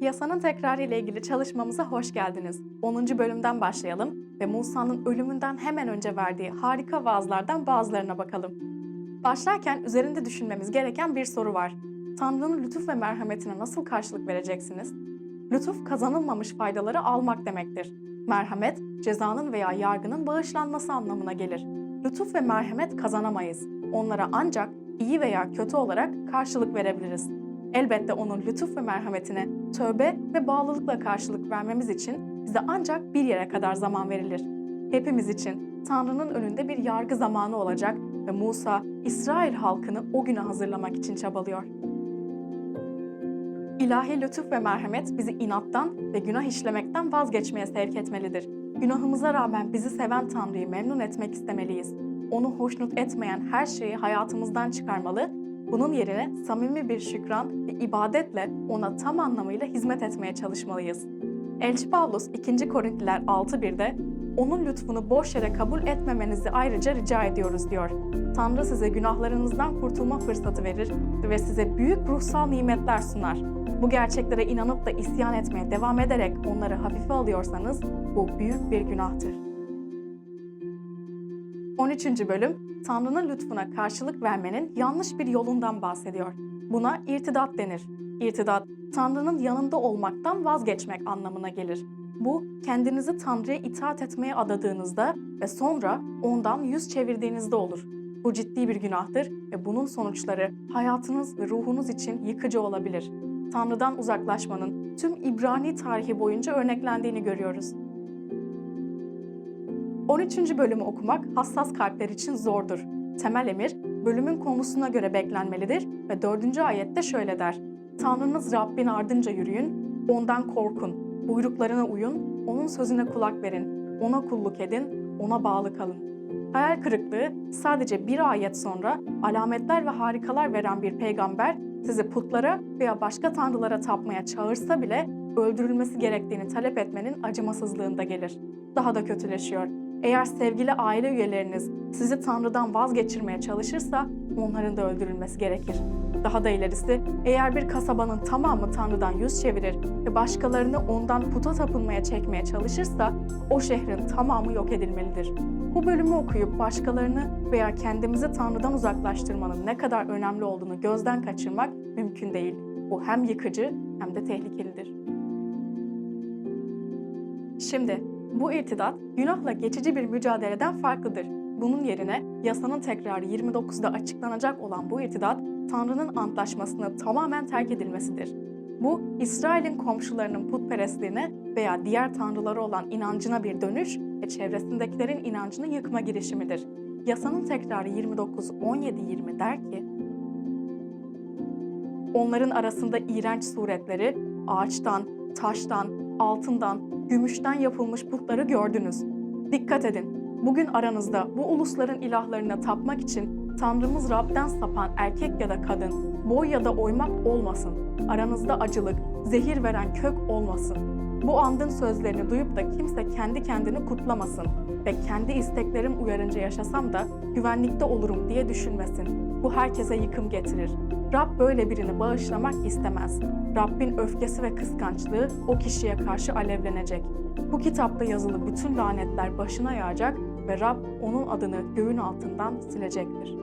Yasanın tekrarı ile ilgili çalışmamıza hoş geldiniz. 10. bölümden başlayalım ve Musa'nın ölümünden hemen önce verdiği harika vaazlardan bazılarına bakalım. Başlarken üzerinde düşünmemiz gereken bir soru var. Tanrı'nın lütuf ve merhametine nasıl karşılık vereceksiniz? Lütuf kazanılmamış faydaları almak demektir. Merhamet, cezanın veya yargının bağışlanması anlamına gelir. Lütuf ve merhamet kazanamayız. Onlara ancak iyi veya kötü olarak karşılık verebiliriz. Elbette onun lütuf ve merhametine tövbe ve bağlılıkla karşılık vermemiz için bize ancak bir yere kadar zaman verilir. Hepimiz için Tanrı'nın önünde bir yargı zamanı olacak ve Musa, İsrail halkını o güne hazırlamak için çabalıyor. İlahi lütuf ve merhamet bizi inattan ve günah işlemekten vazgeçmeye sevk etmelidir. Günahımıza rağmen bizi seven Tanrı'yı memnun etmek istemeliyiz. Onu hoşnut etmeyen her şeyi hayatımızdan çıkarmalı, bunun yerine samimi bir şükran ve ibadetle ona tam anlamıyla hizmet etmeye çalışmalıyız. Elçi Pavlus 2. Korintliler 6.1'de onun lütfunu boş yere kabul etmemenizi ayrıca rica ediyoruz diyor. Tanrı size günahlarınızdan kurtulma fırsatı verir ve size büyük ruhsal nimetler sunar. Bu gerçeklere inanıp da isyan etmeye devam ederek onları hafife alıyorsanız bu büyük bir günahtır. 13. bölüm Tanrı'nın lütfuna karşılık vermenin yanlış bir yolundan bahsediyor. Buna irtidat denir. İrtidat, Tanrı'nın yanında olmaktan vazgeçmek anlamına gelir. Bu, kendinizi Tanrı'ya itaat etmeye adadığınızda ve sonra ondan yüz çevirdiğinizde olur. Bu ciddi bir günahtır ve bunun sonuçları hayatınız ve ruhunuz için yıkıcı olabilir. Tanrı'dan uzaklaşmanın tüm İbrani tarihi boyunca örneklendiğini görüyoruz. 13. bölümü okumak hassas kalpler için zordur. Temel emir, bölümün konusuna göre beklenmelidir ve 4. ayette şöyle der. Tanrınız Rabbin ardınca yürüyün, ondan korkun, buyruklarına uyun, onun sözüne kulak verin, ona kulluk edin, ona bağlı kalın. Hayal kırıklığı sadece bir ayet sonra alametler ve harikalar veren bir peygamber sizi putlara veya başka tanrılara tapmaya çağırsa bile öldürülmesi gerektiğini talep etmenin acımasızlığında gelir. Daha da kötüleşiyor. Eğer sevgili aile üyeleriniz sizi Tanrı'dan vazgeçirmeye çalışırsa onların da öldürülmesi gerekir. Daha da ilerisi, eğer bir kasabanın tamamı Tanrı'dan yüz çevirir ve başkalarını ondan puta tapınmaya çekmeye çalışırsa o şehrin tamamı yok edilmelidir. Bu bölümü okuyup başkalarını veya kendimizi Tanrı'dan uzaklaştırmanın ne kadar önemli olduğunu gözden kaçırmak mümkün değil. Bu hem yıkıcı hem de tehlikelidir. Şimdi bu irtidat günahla geçici bir mücadeleden farklıdır. Bunun yerine yasanın tekrarı 29'da açıklanacak olan bu irtidat Tanrı'nın antlaşmasını tamamen terk edilmesidir. Bu, İsrail'in komşularının putperestliğine veya diğer tanrıları olan inancına bir dönüş ve çevresindekilerin inancını yıkma girişimidir. Yasanın tekrarı 29-17-20 der ki, Onların arasında iğrenç suretleri, ağaçtan, taştan, altından, gümüşten yapılmış putları gördünüz. Dikkat edin, bugün aranızda bu ulusların ilahlarına tapmak için Tanrımız Rab'den sapan erkek ya da kadın, boy ya da oymak olmasın. Aranızda acılık, zehir veren kök olmasın. Bu andın sözlerini duyup da kimse kendi kendini kutlamasın ve kendi isteklerim uyarınca yaşasam da güvenlikte olurum diye düşünmesin. Bu herkese yıkım getirir. Rab böyle birini bağışlamak istemez. Rabbin öfkesi ve kıskançlığı o kişiye karşı alevlenecek. Bu kitapta yazılı bütün lanetler başına yağacak ve Rab onun adını göğün altından silecektir.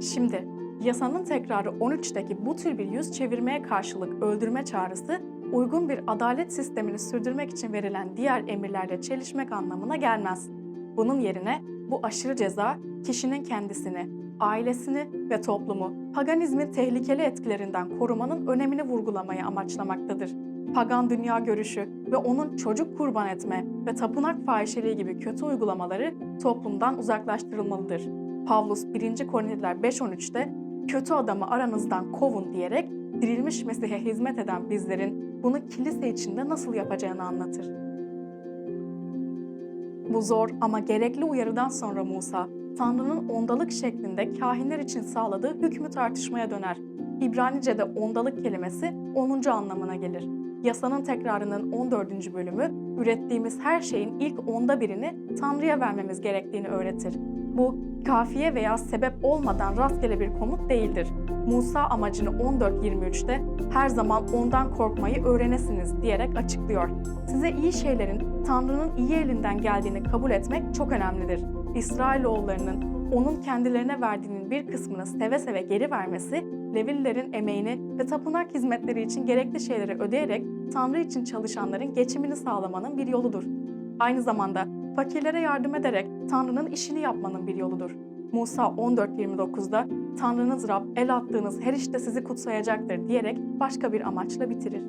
Şimdi yasanın tekrarı 13'teki bu tür bir yüz çevirmeye karşılık öldürme çağrısı uygun bir adalet sistemini sürdürmek için verilen diğer emirlerle çelişmek anlamına gelmez. Bunun yerine bu aşırı ceza kişinin kendisini, ailesini ve toplumu paganizmin tehlikeli etkilerinden korumanın önemini vurgulamayı amaçlamaktadır. Pagan dünya görüşü ve onun çocuk kurban etme ve tapınak fahişeliği gibi kötü uygulamaları toplumdan uzaklaştırılmalıdır. Pavlus 1. Korintiler 5.13'te kötü adamı aranızdan kovun diyerek dirilmiş Mesih'e hizmet eden bizlerin bunu kilise içinde nasıl yapacağını anlatır. Bu zor ama gerekli uyarıdan sonra Musa, Tanrı'nın ondalık şeklinde kahinler için sağladığı hükmü tartışmaya döner. İbranice'de ondalık kelimesi 10. anlamına gelir. Yasanın tekrarının 14. bölümü, ürettiğimiz her şeyin ilk onda birini Tanrı'ya vermemiz gerektiğini öğretir. Bu, kafiye veya sebep olmadan rastgele bir komut değildir. Musa amacını 14.23'te her zaman ondan korkmayı öğrenesiniz diyerek açıklıyor. Size iyi şeylerin Tanrı'nın iyi elinden geldiğini kabul etmek çok önemlidir. İsrailoğullarının onun kendilerine verdiğinin bir kısmını seve seve geri vermesi, Levililerin emeğini ve tapınak hizmetleri için gerekli şeyleri ödeyerek Tanrı için çalışanların geçimini sağlamanın bir yoludur. Aynı zamanda fakirlere yardım ederek Tanrı'nın işini yapmanın bir yoludur. Musa 14.29'da Tanrınız Rab el attığınız her işte sizi kutsayacaktır diyerek başka bir amaçla bitirir.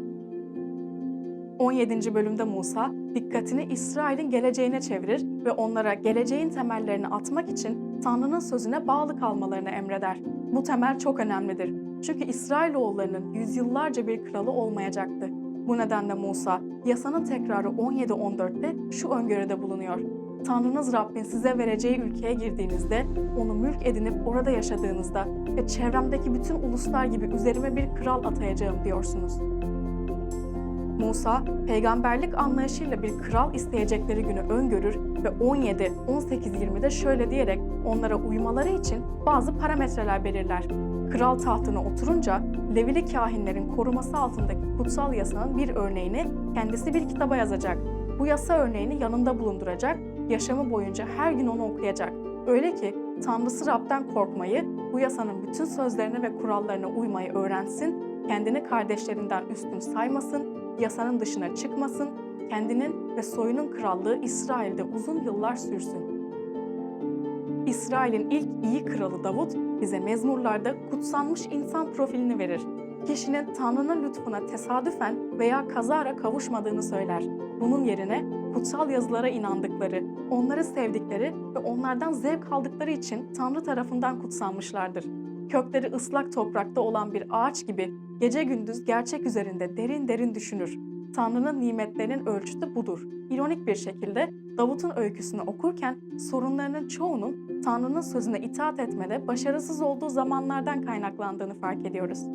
17. bölümde Musa dikkatini İsrail'in geleceğine çevirir ve onlara geleceğin temellerini atmak için Tanrı'nın sözüne bağlı kalmalarını emreder. Bu temel çok önemlidir. Çünkü İsrailoğullarının yüzyıllarca bir kralı olmayacaktı. Bu nedenle Musa, yasanın tekrarı 17.14'te şu öngörüde bulunuyor. Tanrınız Rabbin size vereceği ülkeye girdiğinizde, onu mülk edinip orada yaşadığınızda ve çevremdeki bütün uluslar gibi üzerime bir kral atayacağım diyorsunuz. Musa, peygamberlik anlayışıyla bir kral isteyecekleri günü öngörür ve 17, 18, 20'de şöyle diyerek onlara uymaları için bazı parametreler belirler. Kral tahtına oturunca Levili kahinlerin koruması altındaki kutsal yasanın bir örneğini kendisi bir kitaba yazacak. Bu yasa örneğini yanında bulunduracak, yaşamı boyunca her gün onu okuyacak. Öyle ki Tanrısı Rab'den korkmayı, bu yasanın bütün sözlerine ve kurallarına uymayı öğrensin, kendini kardeşlerinden üstün saymasın, yasanın dışına çıkmasın, kendinin ve soyunun krallığı İsrail'de uzun yıllar sürsün. İsrail'in ilk iyi kralı Davut bize mezmurlarda kutsanmış insan profilini verir. Kişinin Tanrı'nın lütfuna tesadüfen veya kazara kavuşmadığını söyler. Bunun yerine kutsal yazılara inandıkları, onları sevdikleri ve onlardan zevk aldıkları için Tanrı tarafından kutsanmışlardır. Kökleri ıslak toprakta olan bir ağaç gibi gece gündüz gerçek üzerinde derin derin düşünür. Tanrı'nın nimetlerinin ölçütü budur. İronik bir şekilde Davut'un öyküsünü okurken sorunlarının çoğunun Tanrı'nın sözüne itaat etmede başarısız olduğu zamanlardan kaynaklandığını fark ediyoruz.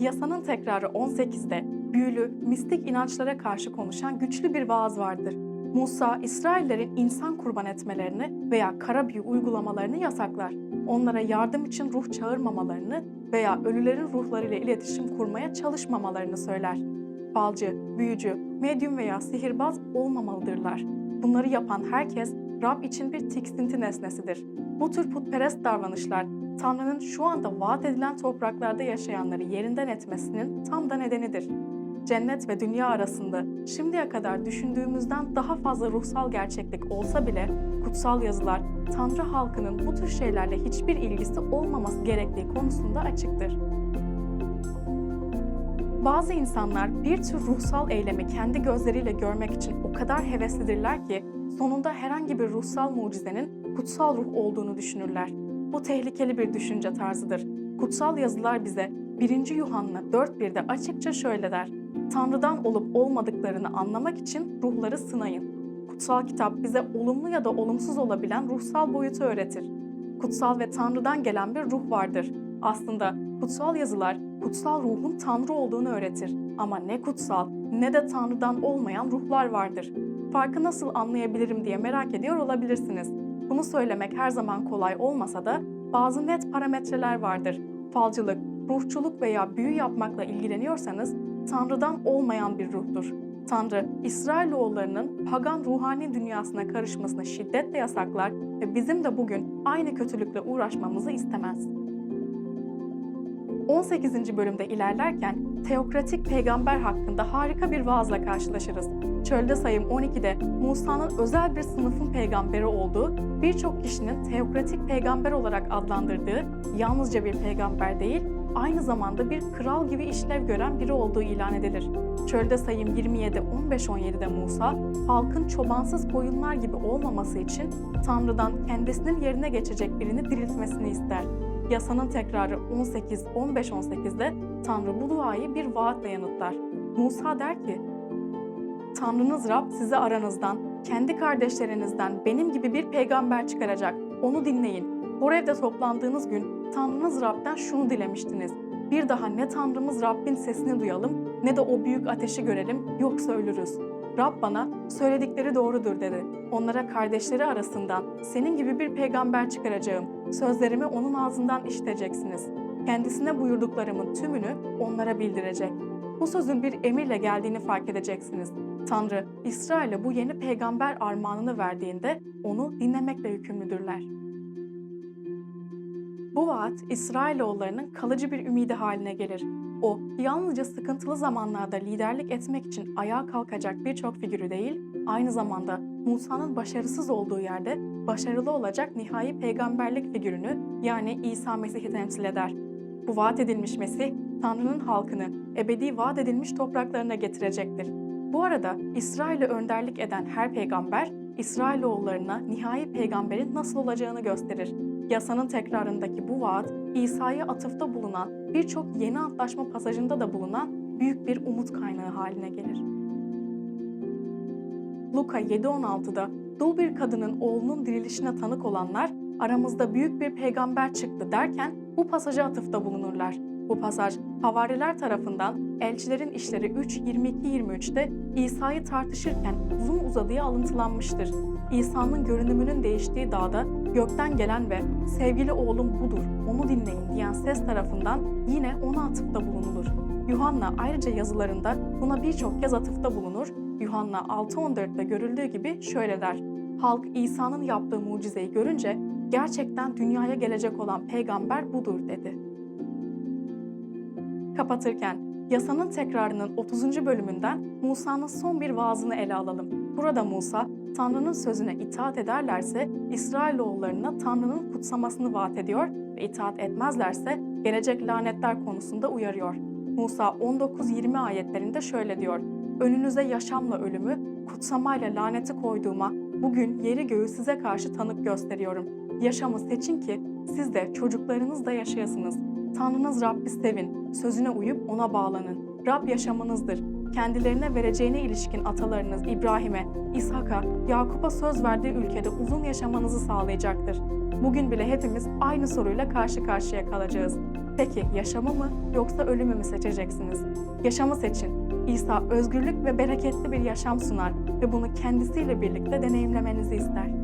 Yasanın tekrarı 18'de büyülü, mistik inançlara karşı konuşan güçlü bir vaaz vardır. Musa, İsraillerin insan kurban etmelerini veya kara büyü uygulamalarını yasaklar. Onlara yardım için ruh çağırmamalarını veya ölülerin ruhlarıyla iletişim kurmaya çalışmamalarını söyler. Falcı, büyücü, medyum veya sihirbaz olmamalıdırlar. Bunları yapan herkes Rab için bir tiksinti nesnesidir. Bu tür putperest davranışlar Tanrı'nın şu anda vaat edilen topraklarda yaşayanları yerinden etmesinin tam da nedenidir. Cennet ve dünya arasında şimdiye kadar düşündüğümüzden daha fazla ruhsal gerçeklik olsa bile kutsal yazılar Tanrı halkının bu tür şeylerle hiçbir ilgisi olmaması gerektiği konusunda açıktır. Bazı insanlar bir tür ruhsal eylemi kendi gözleriyle görmek için o kadar heveslidirler ki sonunda herhangi bir ruhsal mucizenin kutsal ruh olduğunu düşünürler. Bu tehlikeli bir düşünce tarzıdır. Kutsal yazılar bize 1. Yuhanna 4.1'de açıkça şöyle der. Tanrı'dan olup olmadıklarını anlamak için ruhları sınayın. Kutsal kitap bize olumlu ya da olumsuz olabilen ruhsal boyutu öğretir. Kutsal ve Tanrı'dan gelen bir ruh vardır. Aslında kutsal yazılar kutsal ruhun Tanrı olduğunu öğretir. Ama ne kutsal ne de Tanrı'dan olmayan ruhlar vardır. Farkı nasıl anlayabilirim diye merak ediyor olabilirsiniz. Bunu söylemek her zaman kolay olmasa da bazı net parametreler vardır. Falcılık, ruhçuluk veya büyü yapmakla ilgileniyorsanız Tanrı'dan olmayan bir ruhtur. Tanrı, İsrailoğullarının pagan ruhani dünyasına karışmasını şiddetle yasaklar ve bizim de bugün aynı kötülükle uğraşmamızı istemez. 18. bölümde ilerlerken teokratik peygamber hakkında harika bir vaazla karşılaşırız. Çölde sayım 12'de Musa'nın özel bir sınıfın peygamberi olduğu, birçok kişinin teokratik peygamber olarak adlandırdığı yalnızca bir peygamber değil, aynı zamanda bir kral gibi işlev gören biri olduğu ilan edilir. Çölde sayım 27, 15-17'de Musa, halkın çobansız koyunlar gibi olmaması için Tanrı'dan kendisinin yerine geçecek birini diriltmesini ister. Yasanın tekrarı 18, 15-18'de Tanrı bu duayı bir vaatle yanıtlar. Musa der ki, Tanrınız Rab size aranızdan, kendi kardeşlerinizden benim gibi bir peygamber çıkaracak. Onu dinleyin. Horev'de toplandığınız gün Tanrınız Rab'den şunu dilemiştiniz. Bir daha ne Tanrımız Rabbin sesini duyalım ne de o büyük ateşi görelim yoksa ölürüz. Rab bana söyledikleri doğrudur dedi. Onlara kardeşleri arasından senin gibi bir peygamber çıkaracağım. Sözlerimi onun ağzından işiteceksiniz. Kendisine buyurduklarımın tümünü onlara bildirecek. Bu sözün bir emirle geldiğini fark edeceksiniz. Tanrı, İsrail'e bu yeni peygamber armağanını verdiğinde onu dinlemekle yükümlüdürler. Bu vaat İsrailoğullarının kalıcı bir ümidi haline gelir. O, yalnızca sıkıntılı zamanlarda liderlik etmek için ayağa kalkacak birçok figürü değil, aynı zamanda Musa'nın başarısız olduğu yerde başarılı olacak nihai peygamberlik figürünü yani İsa Mesih'i temsil eder. Bu vaat edilmiş Mesih, Tanrı'nın halkını ebedi vaat edilmiş topraklarına getirecektir. Bu arada İsrail'e önderlik eden her peygamber, İsrailoğullarına nihai peygamberin nasıl olacağını gösterir. Yasanın tekrarındaki bu vaat, İsa'ya atıfta bulunan birçok yeni antlaşma pasajında da bulunan büyük bir umut kaynağı haline gelir. Luka 7.16'da dul bir kadının oğlunun dirilişine tanık olanlar aramızda büyük bir peygamber çıktı derken bu pasaja atıfta bulunurlar. Bu pasaj havariler tarafından Elçilerin İşleri 3.22-23'te İsa'yı tartışırken uzun uzadıya alıntılanmıştır. İsa'nın görünümünün değiştiği dağda gökten gelen ve sevgili oğlum budur, onu dinleyin diyen ses tarafından yine ona atıfta bulunulur. Yuhanna ayrıca yazılarında buna birçok kez atıfta bulunur. Yuhanna 6.14'te görüldüğü gibi şöyle der. Halk İsa'nın yaptığı mucizeyi görünce gerçekten dünyaya gelecek olan peygamber budur dedi. Kapatırken yasanın tekrarının 30. bölümünden Musa'nın son bir vaazını ele alalım. Burada Musa, Tanrı'nın sözüne itaat ederlerse İsrailoğullarına Tanrı'nın kutsamasını vaat ediyor ve itaat etmezlerse gelecek lanetler konusunda uyarıyor. Musa 19-20 ayetlerinde şöyle diyor. Önünüze yaşamla ölümü, kutsamayla laneti koyduğuma bugün yeri göğü size karşı tanık gösteriyorum. Yaşamı seçin ki siz de çocuklarınız da yaşayasınız. Tanrınız Rabbi sevin, sözüne uyup ona bağlanın. Rab yaşamınızdır. Kendilerine vereceğine ilişkin atalarınız İbrahim'e, İshak'a, Yakup'a söz verdiği ülkede uzun yaşamanızı sağlayacaktır. Bugün bile hepimiz aynı soruyla karşı karşıya kalacağız. Peki yaşamı mı yoksa ölümü mü seçeceksiniz? Yaşamı seçin. İsa özgürlük ve bereketli bir yaşam sunar ve bunu kendisiyle birlikte deneyimlemenizi ister.